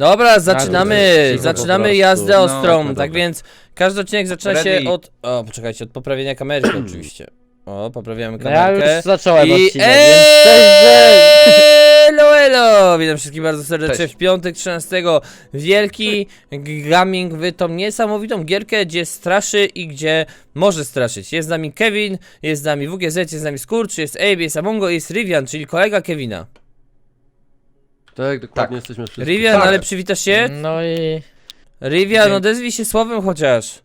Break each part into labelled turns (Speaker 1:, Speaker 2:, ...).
Speaker 1: Dobra, zaczynamy,
Speaker 2: cicho po
Speaker 1: zaczynamy
Speaker 2: prostu.
Speaker 1: jazdę
Speaker 3: No,
Speaker 1: ostrą,
Speaker 3: dobra,
Speaker 1: tak
Speaker 3: dobra.
Speaker 1: więc każdy odcinek zaczyna się
Speaker 3: Ready.
Speaker 1: od... O, poczekajcie, od poprawienia kamery oczywiście. O, poprawiamy
Speaker 2: No ja
Speaker 1: kamerkę.
Speaker 2: już zacząłem
Speaker 1: I
Speaker 2: odcinek, więc cześć, cześć!
Speaker 1: Elo, elo! Witam wszystkich bardzo serdecznie
Speaker 3: Cześć.
Speaker 1: w piątek 13. Wielki gaming w tą niesamowitą gierkę, gdzie straszy i gdzie może straszyć. Jest z nami Kevin, jest z nami WGZ, jest z nami Skurcz, jest Abe, jest Amongo i jest Rivian, czyli kolega Kevina.
Speaker 4: Tak, dokładnie
Speaker 3: Tak.
Speaker 4: jesteśmy wszyscy.
Speaker 1: Rivian,
Speaker 3: Tak.
Speaker 1: ale przywitasz się?
Speaker 2: No i...
Speaker 1: Rivian,
Speaker 3: Dzień-
Speaker 1: odezwij się słowem chociaż.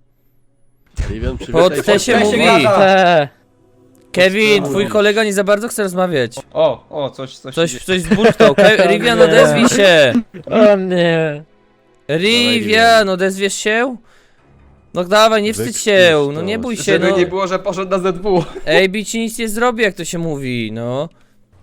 Speaker 4: Rivian,
Speaker 1: Pod
Speaker 4: przywitaj
Speaker 1: te się
Speaker 3: Cześć,
Speaker 1: mówi.
Speaker 3: gada.
Speaker 2: Te...
Speaker 1: Kevin, twój kolega nie za bardzo chce rozmawiać.
Speaker 3: O, o, coś, coś.
Speaker 1: Coś, coś zburknął. Ke- Rivian,
Speaker 2: Nie.
Speaker 1: odezwij się!
Speaker 2: O nie.
Speaker 1: Rivian, odezwiesz się? No dawaj, nie wstydź się, no nie bój się,
Speaker 3: Żeby
Speaker 1: no.
Speaker 3: nie było, że poszedł na ZW.
Speaker 1: AB ci nic nie zrobi, jak to się mówi, no.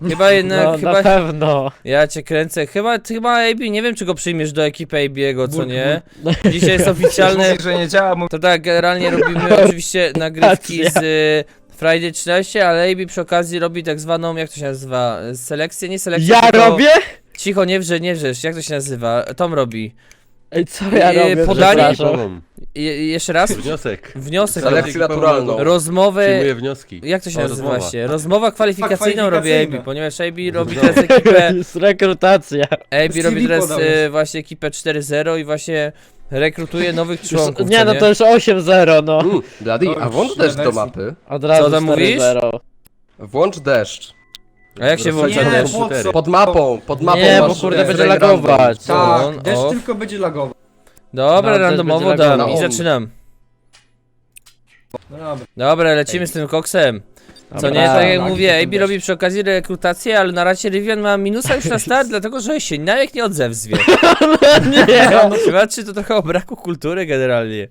Speaker 1: Chyba jednak,
Speaker 2: No
Speaker 1: chyba...
Speaker 2: na pewno.
Speaker 1: Ja cię kręcę. Chyba, chyba AB, nie wiem czy go przyjmiesz do ekipy AB'ego, co nie? Dzisiaj jest oficjalne...
Speaker 3: Mówi, że nie działa, mówi,
Speaker 1: To tak, generalnie robimy oczywiście nagrywki z y, Friday 13, ale AB przy okazji robi tak zwaną, jak to się nazywa, selekcję, nie selekcję,
Speaker 2: Ja
Speaker 1: tylko...
Speaker 2: robię?
Speaker 1: Cicho, nie wrze, nie wrzesz, jak to się nazywa? Tom robi.
Speaker 2: Ej, co ja robię?
Speaker 1: podanie-
Speaker 2: Przepraszam.
Speaker 1: Je, jeszcze raz?
Speaker 4: Wniosek.
Speaker 1: Wniosek.
Speaker 3: Selekcję naturalną.
Speaker 1: Rozmowę...
Speaker 4: Przyjmuję wnioski.
Speaker 1: Jak to się
Speaker 4: O,
Speaker 1: nazywa
Speaker 4: rozmowa.
Speaker 1: właśnie? Rozmowa kwalifikacyjną robi
Speaker 3: kwalifikacyjna.
Speaker 1: AB, ponieważ AB robi teraz ekipę...
Speaker 2: Jest rekrutacja.
Speaker 1: AB
Speaker 3: CV
Speaker 1: robi teraz
Speaker 3: podał.
Speaker 1: e, właśnie ekipę 4.0 i właśnie rekrutuje nowych członków,
Speaker 2: Nie
Speaker 1: co
Speaker 2: no to już 8-0 no.
Speaker 4: Mm,
Speaker 3: To
Speaker 4: a włącz deszcz do mapy.
Speaker 2: Od razu
Speaker 1: tam mówisz?
Speaker 2: 4-0.
Speaker 3: włącz deszcz.
Speaker 1: A jak się włącza
Speaker 4: Nie,
Speaker 1: deszcz?
Speaker 4: po co?
Speaker 3: Pod mapą, pod mapą
Speaker 2: Nie, bo
Speaker 3: masz,
Speaker 2: kurde
Speaker 3: e,
Speaker 2: będzie
Speaker 3: rain random.
Speaker 2: lagować.
Speaker 1: On,
Speaker 5: Tak, deszcz
Speaker 1: off.
Speaker 5: tylko będzie lagował.
Speaker 1: Dobra,
Speaker 2: No,
Speaker 1: randomowo
Speaker 2: będzie
Speaker 1: dam
Speaker 3: lagował.
Speaker 1: i zaczynam.
Speaker 5: No dobra.
Speaker 1: Dobra, lecimy z tym koksem. Co
Speaker 2: Dobra.
Speaker 1: nie, tak jak
Speaker 5: Tak,
Speaker 1: mówię, AB
Speaker 5: też.
Speaker 1: robi przy okazji rekrutację, ale na razie Rivian ma minusa już na start, dlatego że się nawet nie odzewzwie.
Speaker 2: Nie.
Speaker 1: Świadczy to trochę o braku kultury generalnie.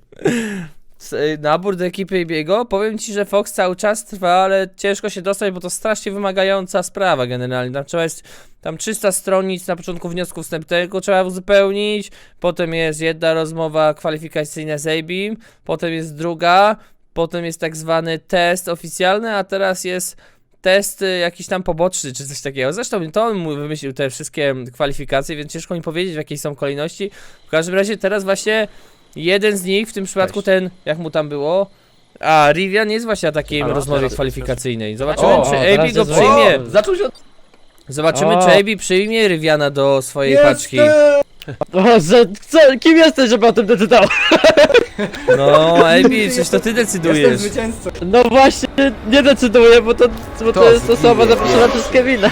Speaker 1: Y, Nabór do ekipy Ibiego, powiem ci, że Fox cały czas trwa, ale ciężko się dostać, bo to strasznie wymagająca sprawa generalnie. Tam trzeba jest, tam 300 stronic na początku wniosku wstępnego trzeba uzupełnić, potem jest jedna rozmowa kwalifikacyjna z Abim, potem jest druga, potem jest tak zwany test oficjalny, a teraz jest test y, jakiś tam poboczny, czy coś takiego. Zresztą to on wymyślił te wszystkie kwalifikacje, więc ciężko mi powiedzieć w jakiej są kolejności. W każdym razie teraz właśnie jeden z nich, w tym przypadku
Speaker 4: Cześć.
Speaker 1: ten, jak mu tam było, a Rivian jest właśnie na takiej
Speaker 4: Halo,
Speaker 1: rozmowie
Speaker 4: teraz-
Speaker 1: kwalifikacyjnej. Zobaczymy,
Speaker 3: O,
Speaker 1: czy
Speaker 2: o,
Speaker 1: AB go
Speaker 2: jest-
Speaker 1: przyjmie.
Speaker 3: O, zaczął się od...
Speaker 1: Zobaczymy,
Speaker 2: O.
Speaker 1: czy AB przyjmie Riviana do swojej paczki.
Speaker 2: O, że, co, kim jesteś, żeby o tym decydował?
Speaker 1: No, AB, przecież to ty
Speaker 5: Jestem
Speaker 1: decydujesz.
Speaker 5: zwycięzcą.
Speaker 2: No właśnie, nie decyduję, bo to, bo to
Speaker 3: To
Speaker 2: jest osoba zaproszona przez Kevina.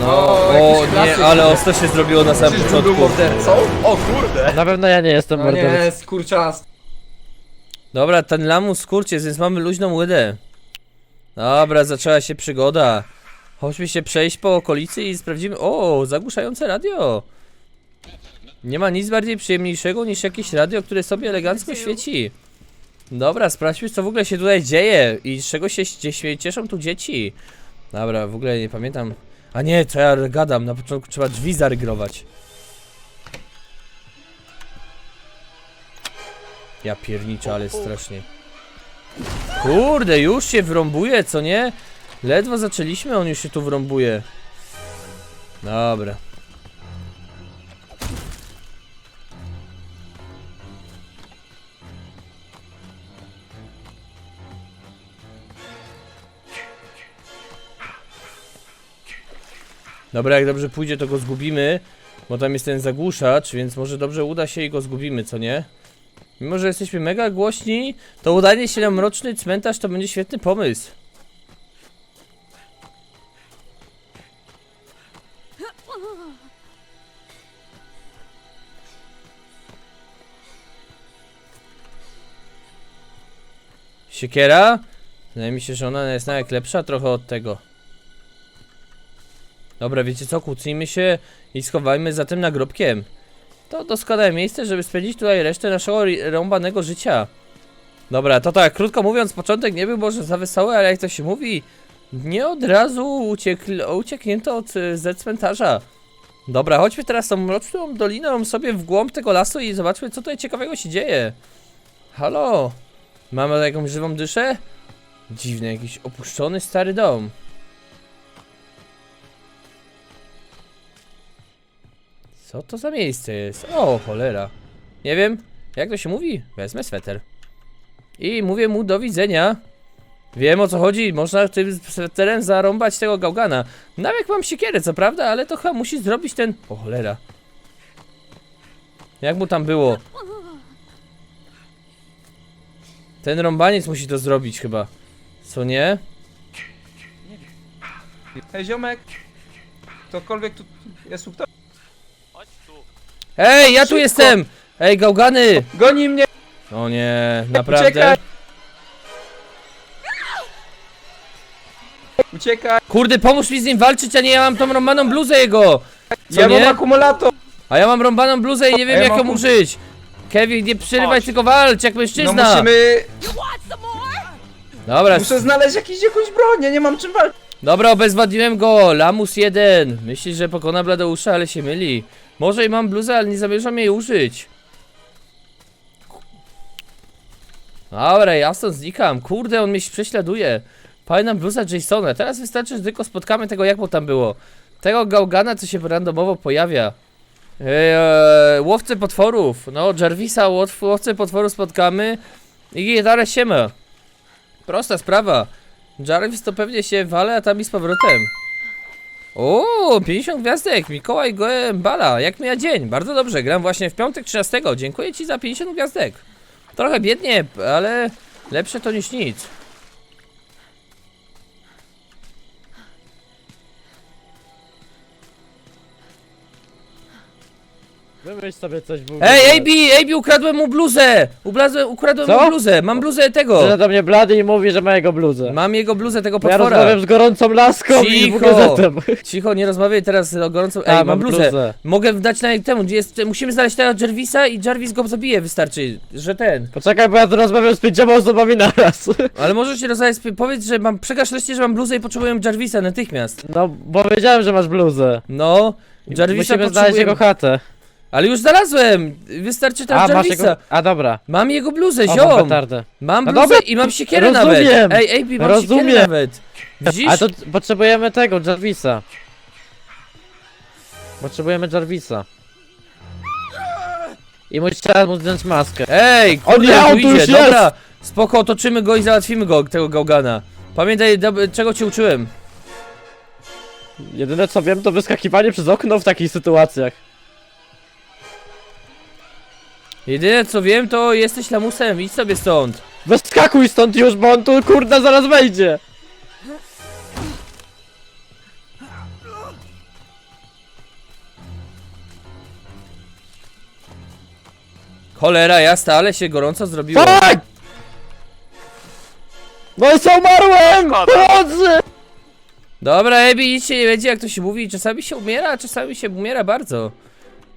Speaker 1: No,
Speaker 3: O,
Speaker 1: o
Speaker 3: jakiś klasyk.
Speaker 1: nie, ale ostro się zrobiło na samym
Speaker 3: Czyżby był
Speaker 1: początku.
Speaker 3: mordercą? O kurde.
Speaker 2: Na pewno ja nie jestem
Speaker 5: No
Speaker 2: mordercą.
Speaker 5: nie, skurczas.
Speaker 1: Dobra, ten lamus skurcie, więc mamy luźną łydę. Dobra, zaczęła się przygoda. Chodźmy się przejść po okolicy i sprawdzimy. O, zagłuszające radio. Nie ma nic bardziej przyjemniejszego niż jakieś radio, które sobie elegancko świeci. Dobra, sprawdźmy co w ogóle się tutaj dzieje i z czego się cie- cieszą tu dzieci. Dobra, w ogóle nie pamiętam. A nie, co ja gadam, na początku trzeba drzwi zarygrować. Ja pierniczę, ale strasznie. Kurde, już się wrąbuje, co nie? Ledwo zaczęliśmy, on już się tu wrąbuje. Dobra. Dobra, jak dobrze pójdzie, to go zgubimy. Bo tam jest ten zagłuszacz, więc może dobrze uda się i go zgubimy, co nie? Mimo, że jesteśmy mega głośni, to udanie się na mroczny cmentarz to będzie świetny pomysł. Siekiera? Wydaje mi się, że ona jest nawet lepsza trochę od tego. Dobra, wiecie co? Kłócimy się i schowajmy za tym nagrobkiem. To doskonałe miejsce, żeby spędzić tutaj resztę naszego rąbanego życia. Dobra, to tak, krótko mówiąc, początek nie był może za wesoły, ale jak to się mówi, nie od razu uciekl, ucieknięto od y, ze cmentarza. Dobra, chodźmy teraz tą mroczną doliną sobie w głąb tego lasu i zobaczmy, co tutaj ciekawego się dzieje. Halo? Mamy jakąś żywą dyszę? Dziwny, jakiś opuszczony stary dom. Co to za miejsce jest? O, cholera. Nie wiem, jak to się mówi? Wezmę sweter. I mówię mu do widzenia. Wiem o co chodzi, można tym sweterem zarąbać tego gałgana. Nawet mam siekierę, co prawda, ale to chyba musi zrobić ten... O cholera. Jak mu tam było? Ten rąbaniec musi to zrobić chyba. Co nie?
Speaker 5: Hej ziomek! Ktokolwiek tu jest kto?
Speaker 1: Ej, ja tu
Speaker 5: Szybko.
Speaker 1: jestem! Ej, gałgany!
Speaker 5: Goni mnie!
Speaker 1: O nie, naprawdę?
Speaker 5: Uciekaj! Uciekaj!
Speaker 1: Kurde, pomóż mi z nim walczyć, a nie ja mam tą rąbaną bluzę jego! Co
Speaker 5: ja
Speaker 1: nie?
Speaker 5: mam akumulator!
Speaker 1: A ja mam rąbaną bluzę i nie wiem
Speaker 5: ja
Speaker 1: jak ją użyć! Kevin, nie przerywaj,
Speaker 5: Chodź.
Speaker 1: tylko walcz jak
Speaker 5: No
Speaker 1: mężczyzna!
Speaker 5: musimy...
Speaker 1: Dobra,
Speaker 5: Muszę znaleźć jakiś, jakąś broń, ja nie mam czym walczyć.
Speaker 1: dobra, obezwładniłem go! Lamus 1! Myślisz, że pokona Bladeusza, ale się myli. Może i mam bluzę, ale nie zamierzam jej użyć. Dobra, ja stąd znikam. Kurde, on mnie prześladuje. Fajna bluza Jasona. Teraz wystarczy, że tylko spotkamy tego, jak mu tam było. Tego gałgana, co się randomowo pojawia. Eee, łowcy potworów. No, Jarvisa, łow, łowcy potworów spotkamy. I gitarę siema. Prosta sprawa. Jarvis to pewnie się wale, a tam i z powrotem. O, 50 gwiazdek, Mikołaj Goembala, jak mija dzień? Bardzo dobrze, gram właśnie w piątek 13. Dziękuję ci za 50 gwiazdek. Trochę biednie, ale lepsze to niż nic.
Speaker 2: Wymyśl sobie coś w
Speaker 1: Ej, AB, AB, ukradłem mu bluzę! Ukradłem
Speaker 2: Co?
Speaker 1: mu bluzę, mam bluzę tego!
Speaker 2: Że do mnie blady i mówi, że ma jego bluzę.
Speaker 1: Mam jego bluzę, tego
Speaker 2: ja
Speaker 1: potwora.
Speaker 2: rozmawiam z gorącą laską i
Speaker 1: Cicho.
Speaker 2: gazetem.
Speaker 1: Cicho, nie rozmawiaj teraz o gorącą... Ej,
Speaker 2: A,
Speaker 1: mam bluzę. Mogę dać na temu, gdzie jest... Musimy znaleźć tego Jarvisa i Jarvis go zabije, wystarczy, że ten.
Speaker 2: Poczekaj, bo ja tu rozmawiam z pięcioma osobami naraz.
Speaker 1: Ale możesz się rozmawiać, powiedz, że mam... Przekaż reszcie, że mam bluzę i potrzebuję Jarvisa natychmiast.
Speaker 2: No, bo wiedziałem, że masz bluzę.
Speaker 1: No, Jarvisa
Speaker 2: Musimy znaleźć
Speaker 1: potrzebuję...
Speaker 2: jego chatę.
Speaker 1: Ale już znalazłem! Wystarczy tam
Speaker 2: A, masz
Speaker 1: Jarvisa.
Speaker 2: jego... A, dobra.
Speaker 1: Mam jego bluzę,
Speaker 2: O, mam
Speaker 1: ziom!
Speaker 2: petardę.
Speaker 1: Mam
Speaker 2: No
Speaker 1: bluzę
Speaker 2: dobra,
Speaker 1: i mam siekierę
Speaker 2: rozumiem.
Speaker 1: nawet! Ej, AB, mam
Speaker 2: Rozumiem.
Speaker 1: siekierę nawet! Widzisz?
Speaker 2: A to t- potrzebujemy tego, Jarvisa. Potrzebujemy Jarvisa. I musi trzeba mu zdjąć maskę.
Speaker 1: Ej,
Speaker 2: O
Speaker 1: kurde,
Speaker 2: nie,
Speaker 1: tu
Speaker 2: on tu
Speaker 1: idzie, dobra! Spoko, otoczymy go i załatwimy go, tego gałgana. Pamiętaj, dob- czego cię uczyłem.
Speaker 2: Jedyne co wiem to wyskakiwanie przez okno w takich sytuacjach.
Speaker 1: Jedyne co wiem, to jesteś lamusem, idź sobie stąd.
Speaker 2: Wyskakuj stąd już, bo on tu kurde zaraz wejdzie.
Speaker 1: Cholera jasna, ale się gorąco zrobiło.
Speaker 2: Tak! No i co umarłem! Pomocy!
Speaker 1: Dobra, Ebi, nic się nie będzie, jak to się mówi. Czasami się umiera, a czasami się umiera bardzo.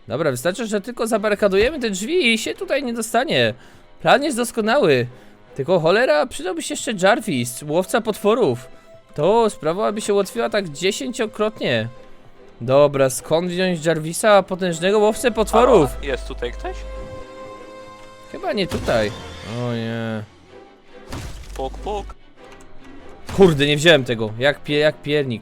Speaker 1: Dobra, wystarczy, że tylko zabarykadujemy te drzwi i się tutaj nie dostanie. Plan jest doskonały. Tylko cholera, przydałby się jeszcze Jarvis, łowca potworów. To sprawa by się ułatwiła tak dziesięciokrotnie. Dobra, skąd wziąć Jarvisa, potężnego łowcę potworów?
Speaker 6: Halo? Jest tutaj ktoś?
Speaker 1: Chyba nie tutaj. O nie.
Speaker 6: Puk, puk.
Speaker 1: Kurde, nie wziąłem tego. Jak, pie, jak piernik.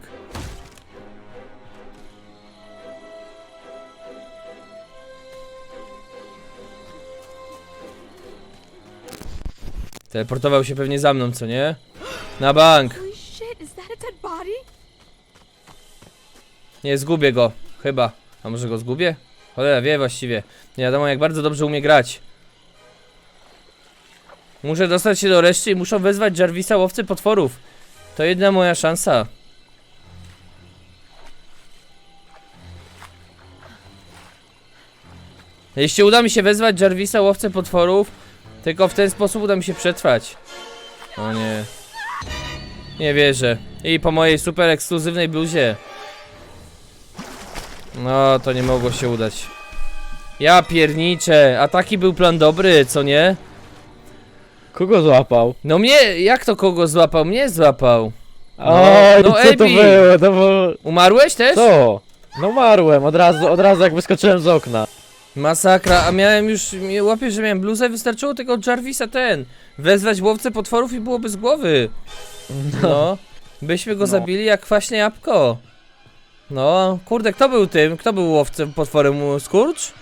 Speaker 1: Teleportował się pewnie za mną, co nie? Na bank. Nie, zgubię go. Chyba. A może go zgubię? Cholera, wie właściwie. Nie wiadomo jak bardzo dobrze umie grać. Muszę dostać się do reszty i muszę wezwać Jarvisa łowcy potworów. To jedna moja szansa. Jeśli uda mi się wezwać Jarvisa łowcę potworów, tylko w ten sposób uda mi się przetrwać. O nie. Nie wierzę. I po mojej super ekskluzywnej bluzie. No, to nie mogło się udać. Ja pierniczę, a taki był plan dobry, co nie?
Speaker 2: Kogo złapał?
Speaker 1: No mnie, jak to kogo złapał? Mnie złapał.
Speaker 2: Oj,
Speaker 1: no
Speaker 2: co to
Speaker 1: Ebi.
Speaker 2: było? To było...
Speaker 1: Umarłeś też?
Speaker 2: Co? No umarłem, od razu, od razu jak wyskoczyłem z okna.
Speaker 1: Masakra, a miałem już, łapię, że miałem bluzę, wystarczyło tego Jarvisa ten, wezwać łowcę potworów i byłoby z głowy. No, byśmy go zabili jak kwaśne jabłko. No, kurde, kto był tym? Kto był łowcem potworem Skurcz?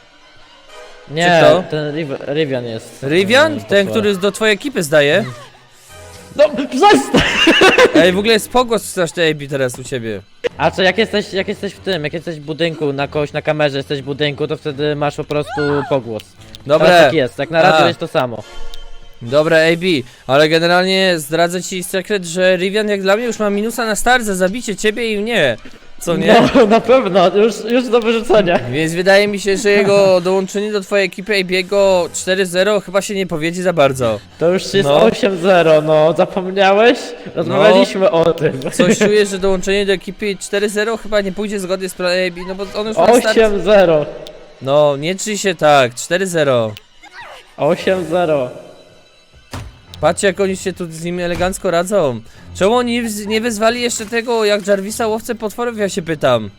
Speaker 2: Nie, ten Riv Rivian jest.
Speaker 1: Rivian? Ten,
Speaker 2: potworem.
Speaker 1: który do twojej ekipy zdaje?
Speaker 2: No, przestań!
Speaker 1: Ej, w ogóle jest pogłos straszny AB teraz u ciebie.
Speaker 2: A co, jak jesteś, jak jesteś w tym, jak jesteś w budynku, na kogoś na kamerze jesteś w budynku, to wtedy masz po prostu pogłos. Teraz
Speaker 1: Dobre,
Speaker 2: tak jest, tak na razie
Speaker 1: A.
Speaker 2: jest to samo.
Speaker 1: dobre AB, ale generalnie zdradzę ci sekret, że Rivian jak dla mnie już ma minusa na start za zabicie ciebie i mnie. Co nie?
Speaker 2: No, na pewno, już, już do wyrzucenia.
Speaker 1: Więc wydaje mi się, że jego dołączenie do twojej ekipy AB'ego 4-0 chyba się nie powiedzie za bardzo.
Speaker 2: To już jest
Speaker 1: No.
Speaker 2: 8-0, no, zapomniałeś? Rozmawialiśmy o tym.
Speaker 1: Coś czuję, że dołączenie do ekipy 4-0 chyba nie pójdzie zgodnie z planem AB, no bo on już ma start...
Speaker 2: 8-0.
Speaker 1: No, nie trzyj się tak, 4-0.
Speaker 2: 8-0.
Speaker 1: Patrzcie jak oni się tu z nimi elegancko radzą. Czemu oni nie wezwali jeszcze tego jak Jarvisa łowcę potworów, ja się pytam.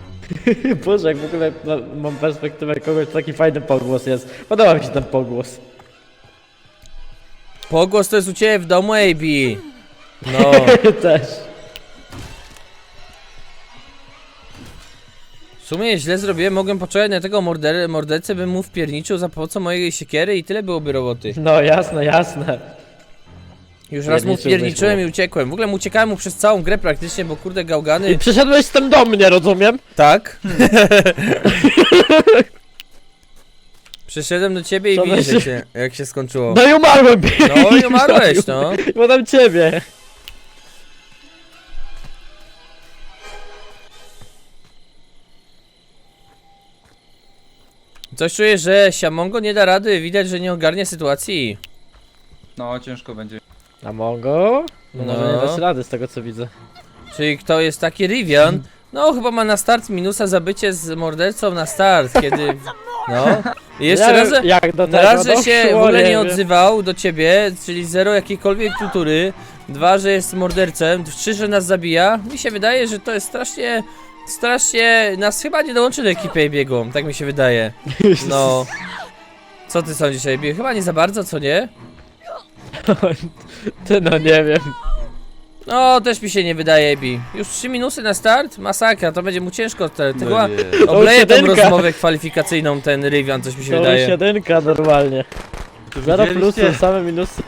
Speaker 2: Boże, jak w ogóle mam perspektywę kogoś, taki fajny pogłos jest. Podoba mi się ten pogłos.
Speaker 1: Pogłos to jest u ciebie w domu, AB. No,
Speaker 2: Też.
Speaker 1: W sumie źle zrobiłem, mogłem poczekać na tego morder mordercę, bym mu wpierniczył za pomocą mojej siekiery i tyle byłoby roboty.
Speaker 2: No jasne, jasne.
Speaker 1: Już raz mu
Speaker 2: Pierniczyłbyś
Speaker 1: wpierniczyłem
Speaker 2: mu.
Speaker 1: i uciekłem. W ogóle mu uciekałem mu przez całą grę praktycznie, bo kurde
Speaker 2: I
Speaker 1: gałgany...
Speaker 2: przyszedłeś z tym do mnie, rozumiem?
Speaker 1: Tak? Przyszedłem do ciebie i
Speaker 2: To
Speaker 1: widzisz jak się, jak się skończyło.
Speaker 2: No i umarłem.
Speaker 1: No i umarłeś, no.
Speaker 2: Bo dam ciebie.
Speaker 1: Coś czuję, że Siamongo nie da rady, widać, że nie ogarnie sytuacji.
Speaker 5: No, ciężko będzie.
Speaker 2: A Mongo? No, może
Speaker 1: No.
Speaker 2: nie dasz rady z tego co widzę.
Speaker 1: Czyli kto jest taki Rivian? No chyba ma na start minusa za bycie z mordercą na start, kiedy... No. I jeszcze
Speaker 2: Ja
Speaker 1: raz,
Speaker 2: Jak do tego
Speaker 1: na raz, że się w
Speaker 2: doszło,
Speaker 1: ogóle nie
Speaker 2: wiem.
Speaker 1: odzywał do ciebie, czyli zero jakiejkolwiek kultury. Dwa, że jest mordercem. Trzy, że nas zabija. Mi się wydaje, że to jest strasznie... Strasznie... Nas chyba nie dołączy do ekipy biegu, tak mi się wydaje. No. Co ty sądzisz, AB? Chyba nie za bardzo, co nie?
Speaker 2: Ty no nie wiem.
Speaker 1: No, też mi się nie wydaje, Ebi. Już trzy minusy na start? Masakra, to będzie mu ciężko. Te,
Speaker 4: No nie.
Speaker 1: obleje tą rozmowę kwalifikacyjną ten Rivian, coś mi się
Speaker 2: To
Speaker 1: wydaje.
Speaker 2: jedynka normalnie.
Speaker 4: To
Speaker 2: Zero plusy, same minusy.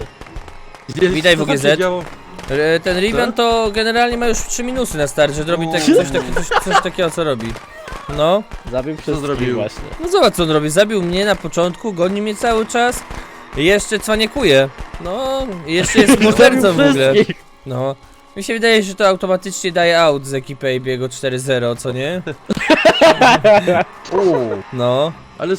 Speaker 4: Widzieliście,
Speaker 1: Witaj,
Speaker 4: co tam
Speaker 1: WGZ.
Speaker 4: się działo?
Speaker 1: E, Ten Rivian to generalnie ma już trzy minusy na start, że robi tak, coś, taki, coś, coś takiego, co robi. No,
Speaker 2: Zabił wszystkich
Speaker 4: zrobił?
Speaker 2: właśnie.
Speaker 1: no zobacz co on robi. Zabił mnie na początku, goni mnie cały czas. i Jeszcze cwaniekuje. No, i jeszcze jest mordercą w ogóle.
Speaker 2: wszystkich.
Speaker 1: No. Mi się wydaje, że to automatycznie daje out z ekipy AB'ego 4-0, co nie? No.
Speaker 4: Ale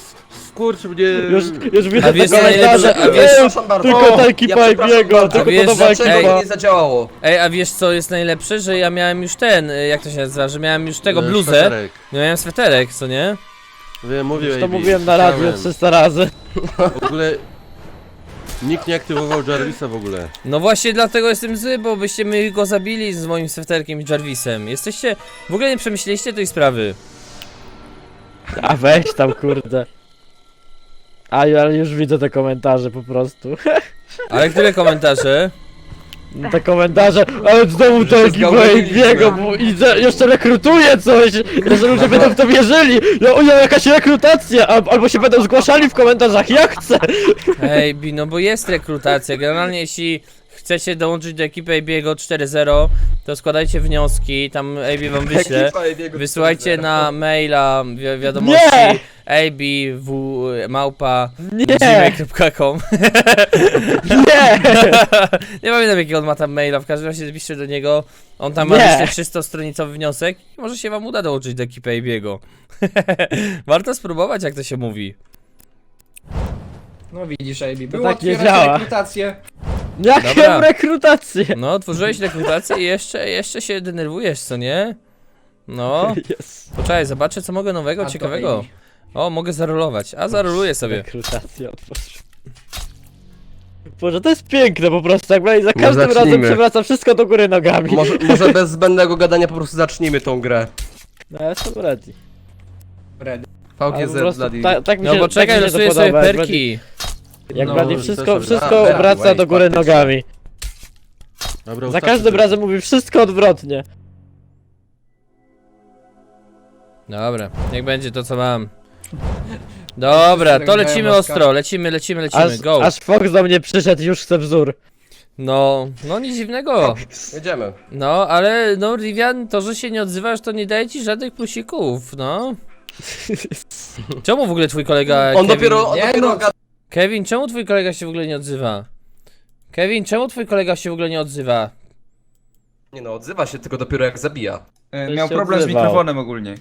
Speaker 4: skurcz mnie...
Speaker 2: Już, już widzę
Speaker 1: A wiesz,
Speaker 2: te
Speaker 1: co najlepsze? A wiesz-
Speaker 2: Ej,
Speaker 3: Przepraszam bardzo.
Speaker 2: Tylko ta
Speaker 3: Ja
Speaker 2: ekipa
Speaker 3: przepraszam
Speaker 2: Ebiego,
Speaker 3: bardzo.
Speaker 2: tylko
Speaker 1: wiesz,
Speaker 2: ta nowa
Speaker 3: Dlaczego
Speaker 1: Ej.
Speaker 2: ekipa.
Speaker 3: nie zadziałało?
Speaker 1: Ej, a wiesz co jest najlepsze? Że ja miałem już ten, y, jak to się nazywa, że miałem już tego
Speaker 4: e,
Speaker 1: bluzę.
Speaker 4: sweterek.
Speaker 1: Ja miałem sweterek, co nie?
Speaker 4: Wiem, mówię,
Speaker 2: Już to mówiłem na radio
Speaker 4: słyszałem.
Speaker 2: 300 razy.
Speaker 4: W ogóle... Nikt nie aktywował Jarvisa w ogóle.
Speaker 1: No właśnie dlatego jestem zły, bo byście mi go zabili z moim sweterkiem i Jarvisem. Jesteście... W ogóle nie przemyśleliście tej sprawy.
Speaker 2: A weź tam kurde. A ja już widzę te komentarze po prostu.
Speaker 1: Ale które komentarze?
Speaker 2: Te komentarze, ale znowu to ekipa
Speaker 3: zgałęziliśmy.
Speaker 2: Ebiego, bo i że jeszcze rekrutuje coś, że ludzie będą w to wierzyli. No o ja, jakaś rekrutacja, al- albo się będą zgłaszali w komentarzach, ja chcę.
Speaker 1: Ej, Bi, no bo jest rekrutacja. Generalnie jeśli chcecie dołączyć do ekipy AB'ego 4.0, to składajcie wnioski, tam AB wam wyśle.
Speaker 3: Ekipa Ebiego
Speaker 1: Wysyłajcie
Speaker 3: 4-0.
Speaker 1: na maila wi wiadomości
Speaker 2: Nie!
Speaker 1: abw małpa
Speaker 2: Nie,
Speaker 1: gmail.com
Speaker 2: nie,
Speaker 1: Nie pamiętam jakiego on ma tam maila, w każdym razie piszcie do niego. On tam ma
Speaker 2: Nie.
Speaker 1: myślę 300-stronicowy wniosek i może się wam uda dołączyć do ekipy AB'ego. Warto spróbować jak to się mówi.
Speaker 5: No widzisz, AB. Było
Speaker 2: tak nie
Speaker 5: otwierać
Speaker 2: działa.
Speaker 5: rekrutację.
Speaker 2: Jaką
Speaker 1: Dobra.
Speaker 2: rekrutację.
Speaker 1: No, tworzyłeś rekrutację i jeszcze, jeszcze się denerwujesz, co nie? No,
Speaker 2: Yes.
Speaker 1: poczekaj, zobaczę co mogę nowego,
Speaker 5: A
Speaker 1: ciekawego. O, mogę zarolować, a zaroluję sobie.
Speaker 2: Rekrutacja otworzył. Boże, to jest piękne po prostu, jakby za
Speaker 3: No
Speaker 2: każdym razem
Speaker 3: zacznijmy.
Speaker 2: przewraca wszystko do góry nogami.
Speaker 3: Może, może bez zbędnego gadania po prostu zacznijmy tą grę.
Speaker 2: No ja jestem ready.
Speaker 5: Ready.
Speaker 2: Ale po
Speaker 3: VGZ
Speaker 2: prostu,
Speaker 3: Bloody.
Speaker 2: ta, tak mi
Speaker 1: No
Speaker 2: się,
Speaker 1: bo czekaj,
Speaker 2: tak mi się to
Speaker 1: losuję sobie
Speaker 2: podoba, jak
Speaker 1: perki.
Speaker 2: Jak
Speaker 5: No,
Speaker 2: wszystko, wszystko
Speaker 3: A,
Speaker 2: obraca do góry
Speaker 3: faktycznie.
Speaker 2: nogami.
Speaker 4: Dobra,
Speaker 2: Za
Speaker 4: ustawcie
Speaker 2: każdym
Speaker 4: to.
Speaker 2: razem mówi wszystko odwrotnie.
Speaker 1: Dobra, niech będzie to co mam. Dobra, to lecimy ostro, lecimy, lecimy, lecimy,
Speaker 2: Aż,
Speaker 1: go.
Speaker 2: aż Fox do mnie przyszedł, już chce wzór.
Speaker 1: No, no nic dziwnego.
Speaker 3: Jedziemy.
Speaker 1: No, ale no Rivian, to, że się nie odzywasz, to nie daje ci żadnych plusików, no. Czemu w ogóle twój kolega
Speaker 3: On
Speaker 1: Kevin...
Speaker 3: dopiero, on
Speaker 5: Nie,
Speaker 3: dopiero
Speaker 5: no.
Speaker 3: gada.
Speaker 1: Kevin, czemu twój kolega się w ogóle nie odzywa? Kevin, czemu twój kolega się w ogóle nie odzywa?
Speaker 3: Nie no, odzywa się tylko dopiero jak zabija.
Speaker 5: E, miał
Speaker 2: się
Speaker 5: problem z
Speaker 2: odzywał.
Speaker 5: mikrofonem ogólnie.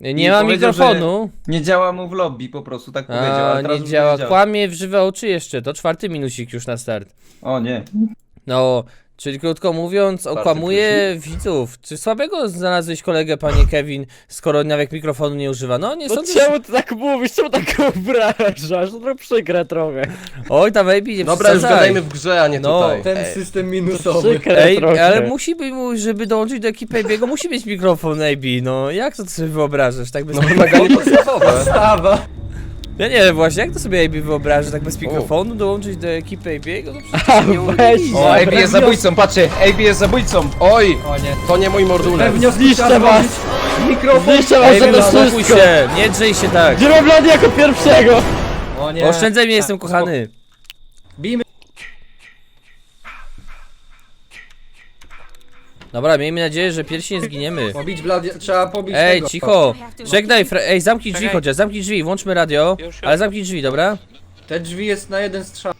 Speaker 1: Nie
Speaker 5: I
Speaker 1: ma
Speaker 5: powiedział, że-
Speaker 1: mikrofonu.
Speaker 5: Nie działa mu w lobby po prostu, tak powiedział,
Speaker 1: A,
Speaker 5: ale teraz
Speaker 1: nie
Speaker 5: już
Speaker 1: działa. Kłamie w żywe oczy jeszcze. To czwarty minusik już na start.
Speaker 5: O nie.
Speaker 1: No, czyli krótko mówiąc, okłamuje widzów. Czy słabego znalazłeś kolegę, panie Kevin, skoro nawet mikrofonu nie używa? No, nie
Speaker 2: No
Speaker 1: sądzę, że...
Speaker 2: czemu ty tak mówisz, czemu tak obrażasz? No przykre trochę.
Speaker 1: Oj, tam Ejbi, nie
Speaker 3: Dobra, już
Speaker 1: przesadzaj.
Speaker 3: gadajmy w grze, a nie
Speaker 1: No.
Speaker 3: tutaj.
Speaker 7: Ten system
Speaker 2: To
Speaker 7: minusowy.
Speaker 2: przykre
Speaker 1: Ej,
Speaker 2: trochę.
Speaker 1: ale musi być, mu- żeby dołączyć do ekipy Ejbiego, musi mieć mikrofon Ejbi, no. Jak to sobie wyobrażasz, tak bez
Speaker 3: No wymaganie podstawowe.
Speaker 7: Stawa.
Speaker 1: Ja nie wiem właśnie, jak to sobie Ejbi wyobraża, tak bez mikrofonu dołączyć do ekipy Ejbiego? No przecież nie
Speaker 2: weź.
Speaker 5: O, AB jest zabójcą, patrzcie, AB jest zabójcą.
Speaker 3: Oj,
Speaker 7: O nie.
Speaker 3: to nie mój mordulec.
Speaker 2: Zniszczę was.
Speaker 7: Mikrofon.
Speaker 2: Zniszczę was
Speaker 1: Ejbi,
Speaker 2: za to
Speaker 1: uspokój
Speaker 2: wszystko!
Speaker 1: się, nie drzyj się tak.
Speaker 2: Gdzie mam Blady jako pierwszego?
Speaker 7: O nie.
Speaker 1: Oszczędzaj mnie, jestem kochany. Dobra, miejmy nadzieję, że pierwsi nie zginiemy.
Speaker 7: Pobić blady, trzeba pobić
Speaker 1: Ej,
Speaker 7: tego.
Speaker 1: cicho! Żegnaj, Fre- ej, zamknij drzwi
Speaker 6: Czekaj.
Speaker 1: chociaż, zamknij drzwi, włączmy radio,
Speaker 6: Już, już.
Speaker 1: ale zamknij drzwi, dobra?
Speaker 7: Te drzwi jest na jeden strzał.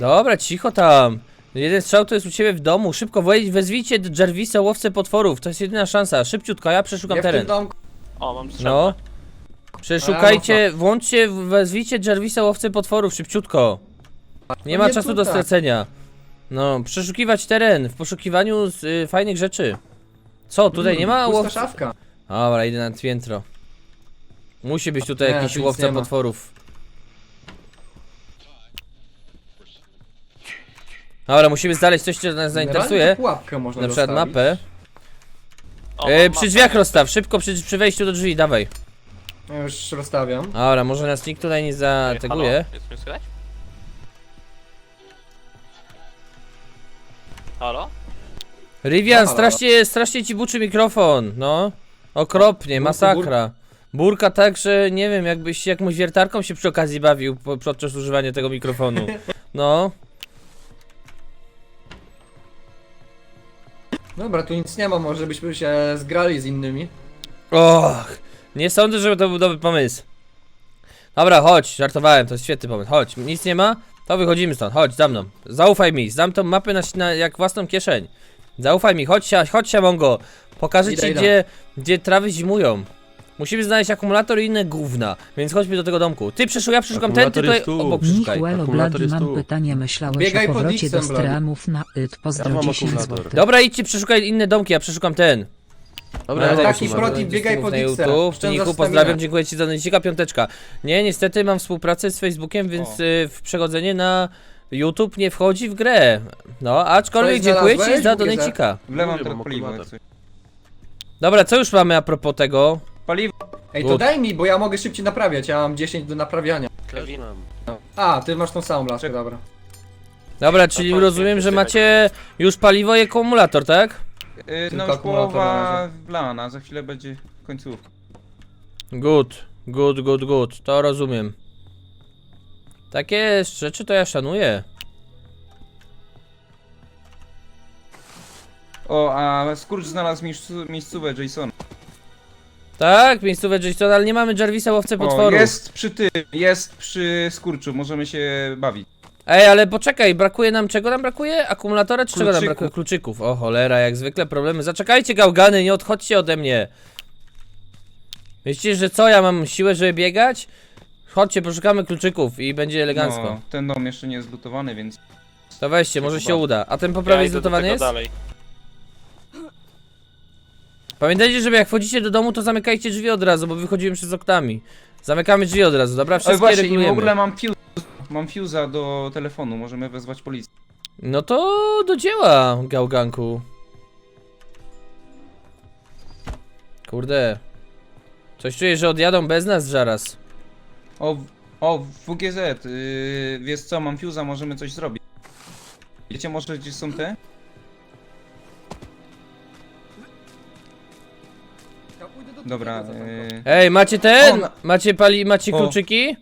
Speaker 1: Dobra, cicho tam. Jeden strzał to jest u ciebie w domu, szybko wezwijcie Jarvisa, łowcę potworów, to jest jedyna szansa, szybciutko, ja przeszukam
Speaker 7: Nie w tym
Speaker 1: teren.
Speaker 7: domku.
Speaker 6: O, mam strzał.
Speaker 1: No. Przeszukajcie, włączcie, wezwijcie Jarvisa, łowcę potworów, szybciutko. Nie ma
Speaker 7: nie
Speaker 1: czasu do
Speaker 7: tutaj.
Speaker 1: stracenia. No, przeszukiwać teren w poszukiwaniu z, y, fajnych rzeczy. Co, tutaj nie ma
Speaker 7: Pusta
Speaker 1: łowcy?
Speaker 7: szafka.
Speaker 1: Dobra, idę na piętro. Musi być tutaj
Speaker 7: Nie,
Speaker 1: jakiś
Speaker 7: tu nic
Speaker 1: łowca
Speaker 7: nie ma.
Speaker 1: potworów. Dobra, musimy znaleźć coś, co nas zainteresuje.
Speaker 7: Pułapkę można
Speaker 1: Na przykład
Speaker 7: zostawić.
Speaker 1: mapę.
Speaker 6: O,
Speaker 1: E,
Speaker 6: mam
Speaker 1: przy
Speaker 6: mapę.
Speaker 1: drzwiach rozstaw, szybko przy, przy wejściu do drzwi, dawaj.
Speaker 7: Ja już rozstawiam.
Speaker 1: Dobra, może nas nikt tutaj nie
Speaker 6: Ej,
Speaker 1: zateguje.
Speaker 6: Jest mnie słychać? Halo?
Speaker 1: Rivian,
Speaker 7: Halo,
Speaker 1: strasznie, strasznie ci buczy mikrofon, no. Okropnie,
Speaker 7: Burku,
Speaker 1: masakra. Burka tak, że nie wiem, jakbyś jakąś wiertarką się przy okazji bawił po, podczas używania tego mikrofonu. No.
Speaker 7: Dobra, tu nic nie ma, może byśmy się zgrali z innymi.
Speaker 1: Och, nie sądzę, żeby to był dobry pomysł. Dobra, chodź, żartowałem, to jest świetny pomysł. Chodź, nic nie ma? To wychodzimy stąd, chodź, za mną. Zaufaj mi, znam tą mapę na, na jak własną kieszeń. Zaufaj mi, chodź, sia- chodź, Mongo. Pokażę
Speaker 7: Idę,
Speaker 1: ci,
Speaker 7: idę.
Speaker 1: gdzie, gdzie trawy zimują. Musimy znaleźć akumulator i inne gówna, więc chodźmy do tego domku. Ty przeszukaj, ja przeszukam ten, ty
Speaker 4: Akumulator
Speaker 1: tutaj
Speaker 4: jest tu.
Speaker 1: obok przeszukaj.
Speaker 8: Michłelo
Speaker 4: Akumulator
Speaker 8: Blady,
Speaker 4: jest
Speaker 8: mam
Speaker 4: tu.
Speaker 8: pytanie, myślałeś
Speaker 7: Biegaj
Speaker 8: o
Speaker 7: pod
Speaker 8: powrocie do streamów na YT,
Speaker 4: Ja
Speaker 8: pozdro
Speaker 4: mam
Speaker 8: 10
Speaker 4: akumulator.
Speaker 8: zł.
Speaker 1: Dobra, idźcie, przeszukaj inne domki, ja przeszukam ten.
Speaker 4: Dobra,
Speaker 1: No,
Speaker 4: ja
Speaker 7: taki
Speaker 4: też
Speaker 7: pro
Speaker 4: umarłem.
Speaker 7: tip,
Speaker 1: Będzie
Speaker 7: biegaj
Speaker 1: na
Speaker 7: X-em.
Speaker 1: YouTube.
Speaker 7: Oszczędzasz
Speaker 1: Niku, pozdrawiam, dziękuję ci za donicika piąteczka. Nie, niestety mam współpracę z Facebookiem, więc y, w przechodzenie na YouTube nie wchodzi w grę. No, aczkolwiek
Speaker 7: Coś
Speaker 1: dziękuję ci
Speaker 7: znalazłeś,
Speaker 1: za
Speaker 4: Mówię,
Speaker 5: teraz
Speaker 4: mam
Speaker 5: paliwo. jak
Speaker 4: akumulator.
Speaker 5: coś.
Speaker 1: Dobra, co już mamy a propos tego?
Speaker 5: Paliwo.
Speaker 7: Ej, to
Speaker 1: Good.
Speaker 7: daj mi, bo ja mogę szybciej naprawiać, ja mam 10 do naprawiania.
Speaker 4: Też mam.
Speaker 7: A, ty masz tą samą laskę, dobra.
Speaker 1: Dobra, czyli rozumiem, że macie już paliwo i akumulator, tak?
Speaker 5: Yy,
Speaker 7: Tylko
Speaker 5: no już
Speaker 7: akumulator na
Speaker 5: połowa
Speaker 7: razie.
Speaker 5: wlana, za chwilę będzie końcówka.
Speaker 1: Good, good, good, good, to rozumiem. Takie rzeczy to ja szanuję.
Speaker 5: O, a Skurcz znalazł miejscu, miejscówę Jasona.
Speaker 1: Tak, miejscowe Jason, ale nie mamy Jarvisa łowcy
Speaker 5: O,
Speaker 1: potworów.
Speaker 5: jest przy tym, jest przy Skurczu, możemy się bawić.
Speaker 1: Ej, ale poczekaj, brakuje nam czego nam brakuje? Akumulatora czy czego nam
Speaker 5: Kluczyków.
Speaker 1: brakuje? Kluczyków. O cholera, jak zwykle problemy. Zaczekajcie gałgany, nie odchodźcie ode mnie. Myślicie, że co, ja mam siłę, żeby biegać? Chodźcie, poszukamy kluczyków i będzie elegancko.
Speaker 5: No, ten dom jeszcze nie jest zlutowany, więc...
Speaker 1: To weźcie, może się
Speaker 6: Chyba.
Speaker 1: uda. A ten po prawej
Speaker 6: idę do
Speaker 1: zlutowany
Speaker 6: tego
Speaker 1: jest?
Speaker 6: dalej.
Speaker 1: Pamiętajcie, żeby jak wchodzicie do domu, to zamykajcie drzwi od razu, bo wychodzimy przez oknami. Zamykamy drzwi od razu, dobra?
Speaker 5: Ale
Speaker 1: Wszystkie
Speaker 5: właśnie, i w
Speaker 1: regulujemy.
Speaker 5: ogóle mam fuse, mam fuse'a do telefonu, możemy wezwać policję.
Speaker 1: No to do dzieła, gałganku. Kurde. Coś czuję, że odjadą bez nas zaraz.
Speaker 5: O, w- o, WGZ, yy, wiesz co, mam fuse'a, możemy coś zrobić. Wiecie może gdzie są te?
Speaker 7: Ja pójdę do
Speaker 5: Dobra, yy...
Speaker 1: Ej, macie ten? Macie pali, macie
Speaker 5: O.
Speaker 1: kluczyki?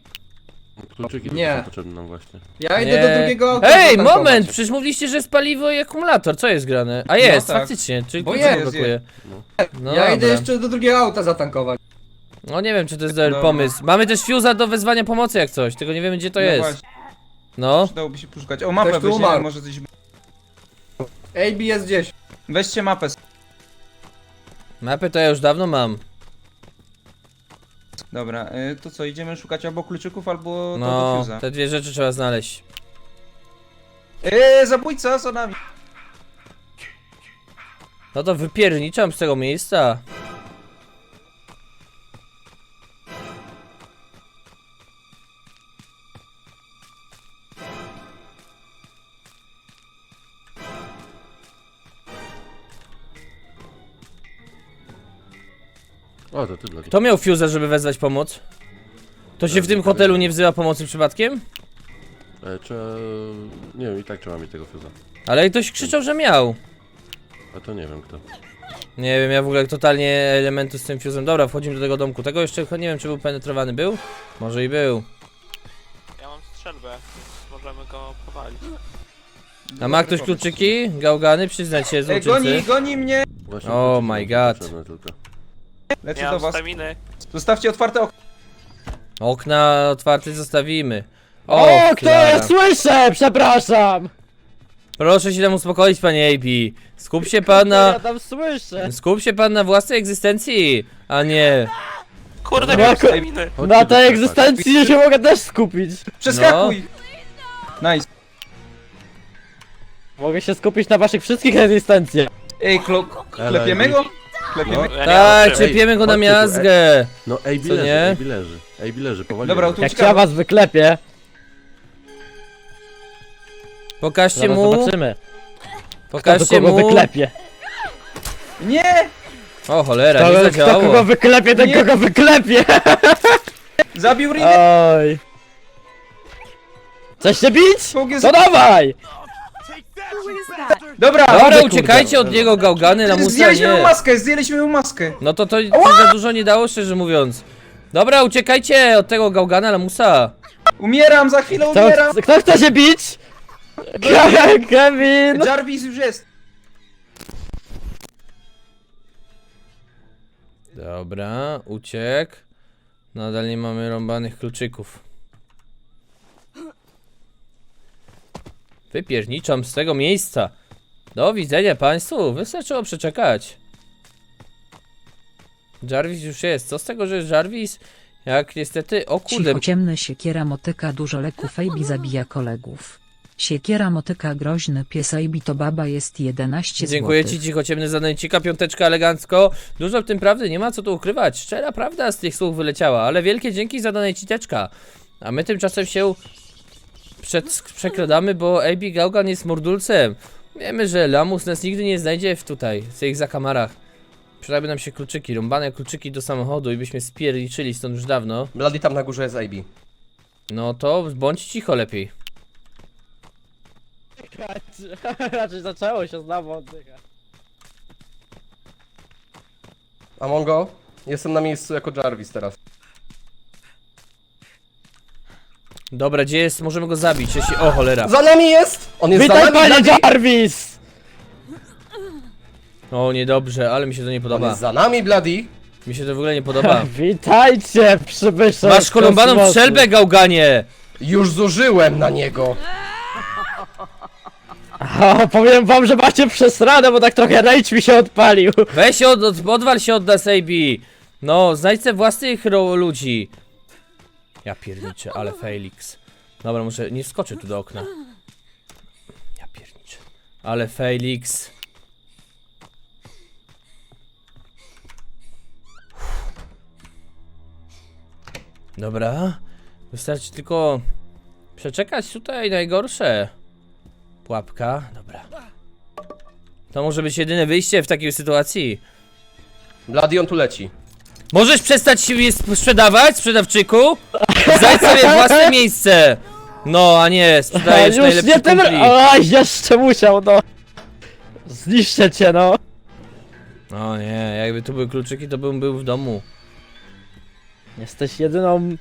Speaker 4: Kluczyki
Speaker 7: Nie.
Speaker 4: Nie. są potrzebne nam właśnie.
Speaker 7: Ja idę do drugiego auta
Speaker 1: Ej,
Speaker 7: zatankować.
Speaker 1: moment! Przecież mówiliście, że jest paliwo i akumulator. Co jest grane? A jest,
Speaker 5: tak.
Speaker 1: faktycznie. Czyli
Speaker 7: Bo
Speaker 1: kluczyk
Speaker 7: jest,
Speaker 1: blokuje. No
Speaker 7: Ja idę
Speaker 1: dobra.
Speaker 7: jeszcze do drugiego auta zatankować.
Speaker 1: No nie wiem, czy to jest dobry
Speaker 5: Dobra.
Speaker 1: pomysł. Mamy też fuse'a do wezwania pomocy jak coś, tylko nie wiemy gdzie to
Speaker 5: no
Speaker 1: jest.
Speaker 5: Właśnie,
Speaker 1: No.
Speaker 5: przydałoby się poszukać. O, mapę
Speaker 7: Ktoś tu
Speaker 5: weźmiemy,
Speaker 7: umarł.
Speaker 5: może coś...
Speaker 7: AB jest gdzieś.
Speaker 5: Weźcie mapę.
Speaker 1: Mapę to ja już dawno mam.
Speaker 5: Dobra, yy, to co, idziemy szukać albo kluczyków, albo
Speaker 1: No, te dwie rzeczy trzeba znaleźć.
Speaker 5: Eee, zabójca za nami.
Speaker 1: No to wypierniczam z tego miejsca.
Speaker 4: O, to ty dla
Speaker 1: Kto miał fuse'a, żeby wezwać pomoc? To się w tym hotelu nie wzywa pomocy przypadkiem?
Speaker 4: e, Trzeba... Nie wiem, i tak trzeba mieć tego fuza.
Speaker 1: Ale ktoś krzyczał, że miał.
Speaker 4: A to nie wiem kto.
Speaker 1: Nie wiem, ja w ogóle totalnie elementu z tym fuse'em. Dobra, wchodzimy do tego domku. Tego jeszcze nie wiem, czy był penetrowany. Był? Może i był.
Speaker 6: Ja mam strzelbę, więc możemy go powalić.
Speaker 1: A ma ktoś kluczyki? Gałgany? Przyznać się,
Speaker 5: Ej, goni, goni mnie!
Speaker 4: Właśnie
Speaker 1: Oh
Speaker 4: kluczyki
Speaker 1: my god.
Speaker 4: potrzebne Tylko.
Speaker 5: Lecę
Speaker 6: Nie
Speaker 5: do
Speaker 6: mam
Speaker 5: was.
Speaker 6: staminy.
Speaker 5: Zostawcie otwarte okno.
Speaker 1: Okna otwarte zostawimy.
Speaker 2: O, kto
Speaker 1: Klara.
Speaker 2: ja słyszę? Przepraszam!
Speaker 1: Proszę się tam uspokoić, panie AB. Skup się pan
Speaker 2: Ja
Speaker 1: na...
Speaker 2: tam słyszę.
Speaker 1: Skup się pan na własnej egzystencji, a nie...
Speaker 6: Kurde,
Speaker 2: No,
Speaker 6: nie mam
Speaker 2: jako-
Speaker 6: staminy.
Speaker 4: Chodźcie
Speaker 2: Na tej egzystencji się mogę też skupić.
Speaker 5: Przeskakuj! Nice.
Speaker 2: Mogę się skupić na waszych wszystkich egzystencjach.
Speaker 5: Ej, klo... klepiemy go? Klepiemy
Speaker 4: No.
Speaker 5: go?
Speaker 6: Ja nie
Speaker 1: Tak,
Speaker 6: mam czym.
Speaker 1: czepiemy go na
Speaker 4: chodźcie tu, e-
Speaker 1: miazgę.
Speaker 4: No, AB
Speaker 1: Co
Speaker 4: leży,
Speaker 1: nie?
Speaker 4: AB leży. AB leży, powoli.
Speaker 5: Dobra, tu
Speaker 2: Jak ja was wyklepię,
Speaker 1: Pokażcie
Speaker 2: zaraz
Speaker 1: mu,
Speaker 2: zobaczymy. Kto do
Speaker 1: pokażcie
Speaker 2: kogo
Speaker 1: mu.
Speaker 2: wyklepie.
Speaker 5: Nie!
Speaker 1: O cholera, nie
Speaker 2: Kto, kto
Speaker 1: zadziałało.
Speaker 2: kogo wyklepie, ten
Speaker 5: Nie.
Speaker 2: kogo wyklepie.
Speaker 5: Zabił Rinę!
Speaker 2: Oj. Chcesz się bić?
Speaker 5: VGZ.
Speaker 2: To dawaj!
Speaker 9: Who is that?
Speaker 5: Dobra!
Speaker 1: Dobra,
Speaker 2: kurde.
Speaker 1: uciekajcie od niego gałgany, lamusa
Speaker 5: Zdjęliśmy mu
Speaker 1: nie.
Speaker 5: maskę, zdjęliśmy mu maskę.
Speaker 1: No to to to za dużo nie dało, szczerze mówiąc. Dobra, uciekajcie od tego gałgana, lamusa.
Speaker 5: Umieram, za chwilę
Speaker 2: Kto,
Speaker 5: umieram!
Speaker 2: kto chce się bić? Ke- Kevin!
Speaker 5: Jarvis już jest!
Speaker 1: Dobra, uciekł. Nadal nie mamy rąbanych kluczyków. Wypierniczam z tego miejsca. Do widzenia państwu, wystarczyło przeczekać. Jarvis już jest. Co z tego, że Jarvis? Jak niestety, o kurde,
Speaker 8: Cicho ciemny siekiera motyka dużo leków Ejbi zabija kolegów. Siekiera motyka groźny pies Ejbi to baba jest 11
Speaker 1: Dziękuję
Speaker 8: złotych.
Speaker 1: ci, cicho ciemny zanęcika, piąteczka elegancko. Dużo w tym prawdy, nie ma co tu ukrywać. Szczera prawda z tych słów wyleciała, ale wielkie dzięki za danejciteczka. A my tymczasem się przed, przekradamy, bo AB Gaugan jest mordulcem. Wiemy, że Lamus nas nigdy nie znajdzie w tutaj, w tych zakamarach. Przydałyby nam się kluczyki, rąbane kluczyki do samochodu i byśmy spierniczyli stąd już dawno.
Speaker 3: Bloody tam na górze jest AB.
Speaker 1: No to bądź cicho lepiej.
Speaker 2: Raczej zaczęło się znowu oddychać.
Speaker 3: Amongo, jestem na miejscu jako Jarvis teraz.
Speaker 1: Dobra, gdzie jest? Możemy go zabić, jeśli... O cholera.
Speaker 3: Za nami jest! On jest za
Speaker 2: Witaj
Speaker 3: nami,
Speaker 2: panie
Speaker 3: Bloody!
Speaker 2: Jarvis!
Speaker 1: O, niedobrze, ale mi się to nie
Speaker 3: On
Speaker 1: podoba.
Speaker 3: jest za nami, Bloody!
Speaker 1: Mi się to w ogóle nie podoba.
Speaker 2: Witajcie przybysze
Speaker 1: Masz kolumbaną
Speaker 2: kosmosu.
Speaker 1: strzelbę, gałganie!
Speaker 3: Już zużyłem na niego!
Speaker 2: O, powiem wam, że macie przesrane, bo tak trochę rage mi się odpalił.
Speaker 1: Weź się od, od, odwal się od nas, AB! No, znajdź se własnych ro, ludzi. Ja pierniczę, ale Felix. Dobra, może nie wskoczę tu do okna. Ja pierniczę. Ale Felix. Dobra. Wystarczy tylko przeczekać tutaj najgorsze. Pułapka, dobra. To może być jedyne wyjście w takiej sytuacji.
Speaker 3: Bloody, on tu leci.
Speaker 1: Możesz przestać się je sprzedawać, sprzedawczyku? Zajdź sobie własne miejsce! No, a nie, sprzedajesz
Speaker 2: Już
Speaker 1: najlepszy
Speaker 2: nie tym...
Speaker 1: kumpli.
Speaker 2: Oj, jeszcze musiał, no. Zniszczę cię, no.
Speaker 1: O nie, jakby tu były kluczyki, to bym był w domu.
Speaker 2: Jesteś jedyną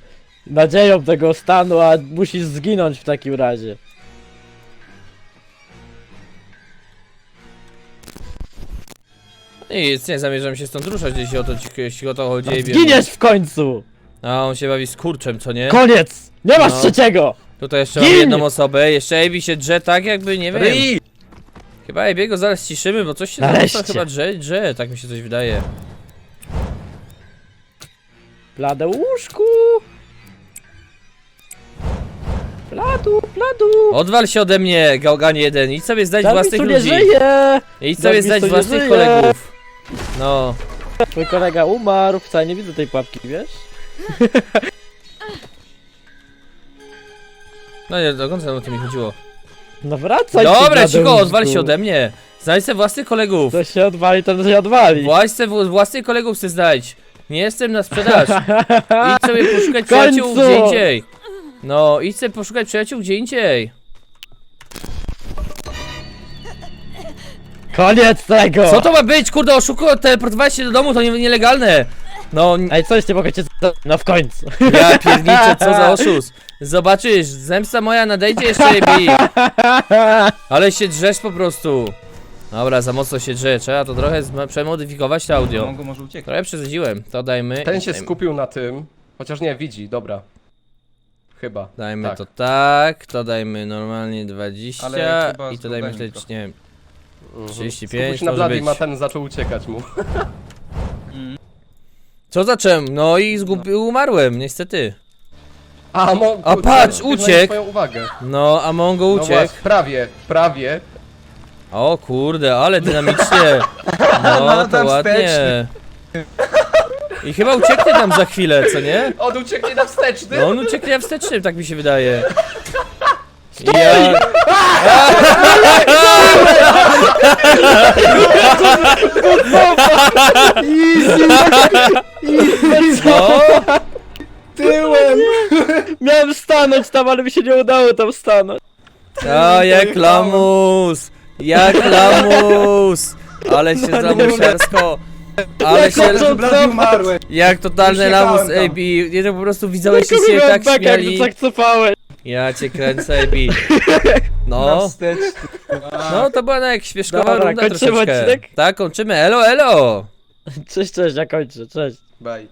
Speaker 2: nadzieją tego stanu, a musisz zginąć w takim razie.
Speaker 1: Nic, nie zamierzam się stąd ruszać, jeśli o to, ci- jeśli o to chodzi.
Speaker 2: Zginiesz w końcu!
Speaker 1: A on się bawi z kurczem, co nie?
Speaker 2: Koniec! Nie masz
Speaker 1: No.
Speaker 2: trzeciego!
Speaker 1: Tutaj jeszcze mam
Speaker 2: Gin!
Speaker 1: jedną osobę, jeszcze Ebi się drze tak jakby, nie wiem.
Speaker 3: Ryj!
Speaker 1: Chyba Ebiego zaraz ciszymy, bo coś się tam
Speaker 2: Nareszcie.
Speaker 1: chyba drze, drze, tak mi się coś wydaje.
Speaker 2: Blade łóżku! Pladu, pladu!
Speaker 1: Odwal się ode mnie, gałganie jeden, idź sobie zdać własnych
Speaker 2: tu nie
Speaker 1: ludzi.
Speaker 2: żyje!
Speaker 1: Idź sobie
Speaker 2: Jarvis
Speaker 1: zdać własnych
Speaker 2: żyje.
Speaker 1: kolegów. No,
Speaker 2: Twój kolega umarł, wcale nie widzę tej pułapki, wiesz?
Speaker 1: No nie, dokąd o to mi chodziło?
Speaker 2: No wracaj!
Speaker 1: Dobra, cicho, odwal się ode mnie. Znajdź sobie własnych kolegów.
Speaker 2: To się odwali, to się odwali.
Speaker 1: Właś se w- własnych kolegów se znajdź. Nie jestem na sprzedaż. Idź sobie poszukać przyjaciół gdzie indziej. No, idź sobie poszukać przyjaciół gdzie indziej.
Speaker 2: Koniec tego!
Speaker 1: Co to ma być? Kurde, oszukuję, teleportować się do domu to nie, nielegalne. No,
Speaker 2: Ej, coś nie mogę cię... No w końcu.
Speaker 1: ja pierniczę, co za oszust. Zobaczysz, zemsta moja nadejdzie jeszcze Ebi. Ale się drzesz po prostu. Dobra, za mocno się drze, trzeba to trochę przemodyfikować to audio.
Speaker 5: Mongo może uciekać.
Speaker 1: Trochę przesadziłem, to dajmy.
Speaker 3: Ten się
Speaker 1: dajmy,
Speaker 3: skupił na tym. Chociaż nie, widzi, dobra. Chyba.
Speaker 1: Dajmy
Speaker 3: tak.
Speaker 1: to tak, to dajmy normalnie 20
Speaker 5: Ale chyba
Speaker 1: i to dajmy wtedy,
Speaker 5: trochę.
Speaker 1: nie wiem,
Speaker 3: Mhm.
Speaker 1: 35
Speaker 3: Skupił się na
Speaker 1: może
Speaker 3: Blady
Speaker 1: być.
Speaker 3: ma ten zaczął uciekać mu.
Speaker 1: Co zacząłem? No i zgubił, umarłem, niestety.
Speaker 3: A, mo-
Speaker 1: A patrz,
Speaker 3: na
Speaker 1: uciekł.
Speaker 3: uwagę.
Speaker 1: No, a Mongo
Speaker 3: No
Speaker 1: uciekł.
Speaker 3: właśnie, prawie, prawie.
Speaker 1: O kurde, ale dynamicznie. No,
Speaker 5: No,
Speaker 1: to ładnie. I chyba ucieknie tam za chwilę, co nie?
Speaker 3: On ucieknie na wsteczny.
Speaker 1: No on ucieknie wstecznym, tak mi się wydaje. Ja... No,
Speaker 2: Tyłem! Miałem stanąć tam, ale mi się nie udało tam stanąć.
Speaker 1: a jak lamus! Jak lamus! Ale się lamusiarsko! Ale się... Jak totalny lamus. Ejbi, nie to po prostu widzowie się tak
Speaker 2: jak
Speaker 1: śmiali.
Speaker 2: tak cofałeś.
Speaker 1: Ja cię kręcę, Ejbi. No, no to była na jak śmieszkowa
Speaker 2: Dobra,
Speaker 1: runda
Speaker 2: kończymy
Speaker 1: troszeczkę.
Speaker 2: odcinek?
Speaker 1: Tak, kończymy, elo, elo!
Speaker 2: Cześć, cześć, ja kończę, cześć.
Speaker 3: Bye.